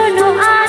শোনো আ